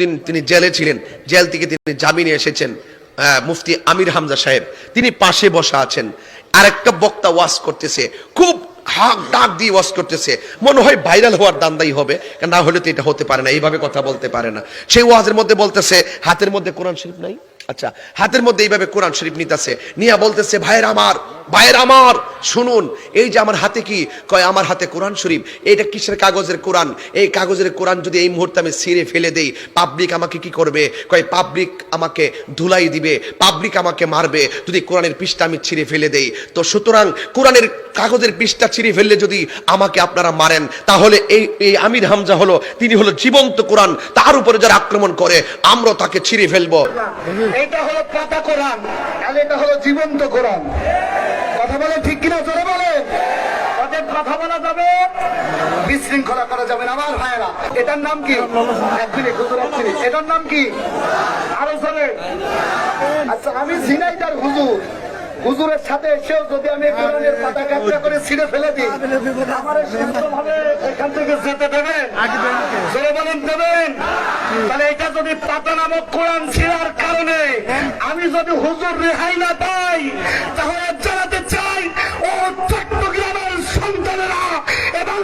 দিন তিনি জেলে ছিলেন। জেল থেকে তিনি জামিনে এসেছেন মুফতি আমির হামজা সাহেব। তিনি পাশে বসা আছেন। আরেকটা বক্তা ওয়াজ করতেছে, খুব হাক ডাক দিয়ে ওয়াশ করতেছে। মনে হয় ভাইরাল হওয়ার দান্দাই হবে না হলে তো এটা হতে পারে না, এইভাবে কথা বলতে পারে না। সেই ওয়াজের মধ্যে বলতেছে, হাতের মধ্যে কোরআন শরীফ নাই? আচ্ছা হাতের মধ্যে এইভাবে কোরআন শরীফ নিতেছে। নিয়ে বলতেছে, ভাইয়ের আমার ভাইয়ের আমার, শুনুন, এই যে আমার হাতে কি? কয়, আমার হাতে কোরআন শরীফ। এইটা কিসের কাগজের কোরআন? এই কাগজের কোরআন যদি এই মুহূর্তে আমি ছিঁড়ে ফেলে দেই পাবলিক আমাকে কি করবে? কয় পাবলিক আমাকে ধুলাই দিবে পাবলিক আমাকে মারবে। যদি কোরআনের পৃষ্ঠা আমি ছিঁড়ে ফেলে দেই, তো সুতরাং কোরআনের কাগজের পৃষ্ঠা ছিঁড়ে ফেললে যদি আমাকে আপনারা মারেন, তাহলে এই এই আমির হামজা হলো, তিনি হলো জীবন্ত কোরআন। তার উপরে যারা আক্রমণ করে, আমরা তাকে ছিঁড়ে ফেলব। এটা হলো পাতা কোরআন এটা হলো জীবন্ত কোরআন। কথা বলে ঠিক কিনা? জোরে বলে অতএব কথা বলা যাবে। বিশৃঙ্খলা করা যাবে না আমার ভাইয়েরা। এটার নাম কি? এক মিনিট হুজুর এক মিনিট। এটার নাম কি? আরও জোরে আচ্ছা আমি ঝিনাইদার হুজুর। হুজুরের সাথে এসেও যদি আমি কোরআনের পাতা কাপড়া করে ছিঁড়ে ফেলে দিই আমার এখান থেকে যেতে দেবেন। জোরে বলেন দেবেন। তাহলে এটা যদি পাতা নামক কোরআন ছিঁড়ার কারণে আমি যদি হুজুর রেহাই না পাই তাহলে জানাতে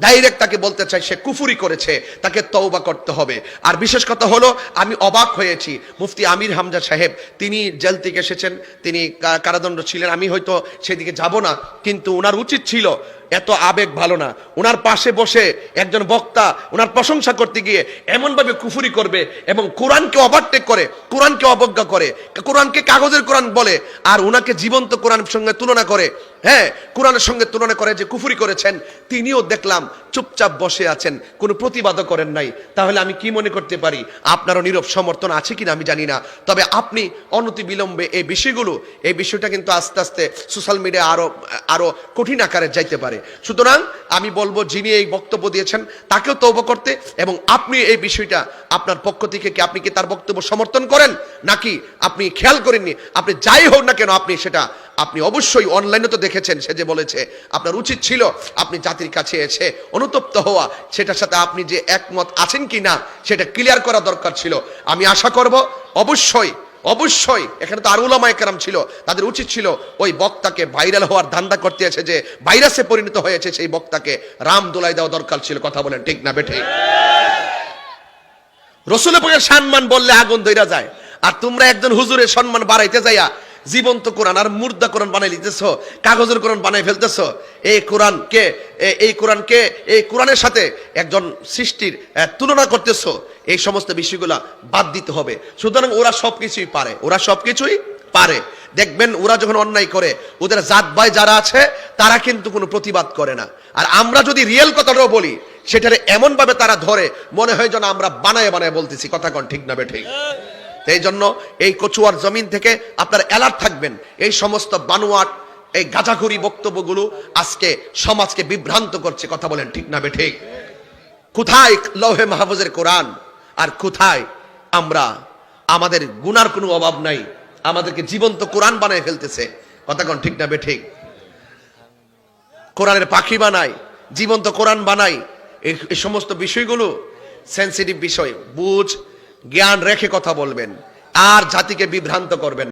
ডাইরেক্ট তাকে বলতে চাই, সে কুফুরি করেছে, তাকে তওবা করতে হবে। আর বিশেষ কথা হলো, আমি অবাক হয়েছি। মুফতি আমির হামজা সাহেব, তিনি জেল থেকে এসেছেন, তিনি কারাদণ্ড ছিলেন, আমি হয়তো সেদিকে যাব না, কিন্তু ওনার উচিত ছিল এত আবেগ ভালো না। ওনার পাশে বসে একজন বক্তা ওনার প্রশংসা করতে গিয়ে এমনভাবে কুফুরি করবে এবং কোরআনকে ওভারটেক করে, কোরআনকে অবজ্ঞা করে, কোরআনকে কাগজের কোরআন বলে, আর ওনাকে জীবন্ত কোরআন সঙ্গে তুলনা করে। হ্যাঁ কোরআনের সঙ্গে তুলনা করে যে কুফুরি করেছেন, তিনিও দেখলাম চুপচাপ বসে আছেন, কোনো প্রতিবাদও করেন নাই। তাহলে আমি কি মনে করতে পারি? আপনারও নীরব সমর্থন আছে কিনা আমি জানি না। তবে আপনি অনতি বিলম্বে এই বিষয়গুলো, এই বিষয়টা কিন্তু আস্তে আস্তে সোশ্যাল মিডিয়া আরও আরও কঠিন আকারে যাইতে পারে। সুতরাং আমি বলব, যিনি এই বক্তব্য দিয়েছেন, তাকেও তৌব করতে এবং আপনি এই বিষয়টা আপনার পক্ষ থেকে কি আপনি কি তার বক্তব্য সমর্থন করেন? নাকি আপনি খেয়াল করেননি? আপনি যাই হোক না কেন আপনি সেটা, আপনি অবশ্যই অনলাইনে তো দেখেছেন, সে যে বলেছে, আপনার উচিত ছিল আপনি জাতির কাছে এসে অনুতপ্ত হওয়া, সেটার সাথে আপনি যে একমত আছেন কি না সেটা ক্লিয়ার করা দরকার ছিল। আমি আশা করব, অবশ্যই অবশ্যই, এখানে তো আর উলামা একরাম ছিল, তাদের উচিত ছিল ওই বক্তাকে ভাইরাল হওয়ার ধান্দা করতে আছে যে ভাইরাসে পরিণত হয়েছে সেই বক্তাকে রাম দোলাই দেওয়া দরকার ছিল, কথা বলেন, ঠিক না, বেঠে? রসুলের পক্ষে সম্মান বললে আগুন দইরা যায়, আর তোমরা একজন হুজুরের সম্মান বাড়াইতে যাইয়া জীবন্ত কোরআন আর মুর্দা কোরআন বানাই লিতেছ, কাগজের কোরআন বানাই ফেলতেছ। এই কোরআন কে এই কোরআনকে এই কোরআনের সাথে একজন সৃষ্টির তুলনা করতেছ। এই সমস্ত বিষয়গুলা বাদ দিতে হবে। সুতরাং ওরা সবকিছুই পারে। ওরা সবকিছুই পারে। দেখবেন ওরা যখন অন্যায় করে, ওদের জাত ভাই যারা আছে, তারা কিন্তু কোনো প্রতিবাদ করে না। আর আমরা যদি রিয়েল কথাটাও বলি, সেটারে এমন ভাবে তারা ধরে, মনে হয় যেন আমরা বানায় বানায় বলতেছি। কথা কন ঠিক না বেঠিক এই জন্য এই কচুয়ার জমিন থেকে আপনারা অ্যালার্ট থাকবেন। এই সমস্ত বানোয়াট, এই গাজাখুরি বক্তব্যগুলো আজকে সমাজকে বিভ্রান্ত করছে, কথা বলেন ঠিক না বেঠিক কোথায় লৌহে মাহফুজের কোরআন? আর কোথায় আমরা? আমাদের গুনার কোনো অভাব নাই। আমাদেরকে জীবন্ত কোরআন বানায় ফেলতেছে। কথা কন ঠিক না বেঠিক কোরআনের পাখি বানাই জীবন্ত কোরআন বানাই এই সমস্ত বিষয়গুলো সেন্সিটিভ বিষয়। বুঝ জ্ঞান রেখে কথা বলবেন। আর জাতিকে বিভ্রান্ত করবেন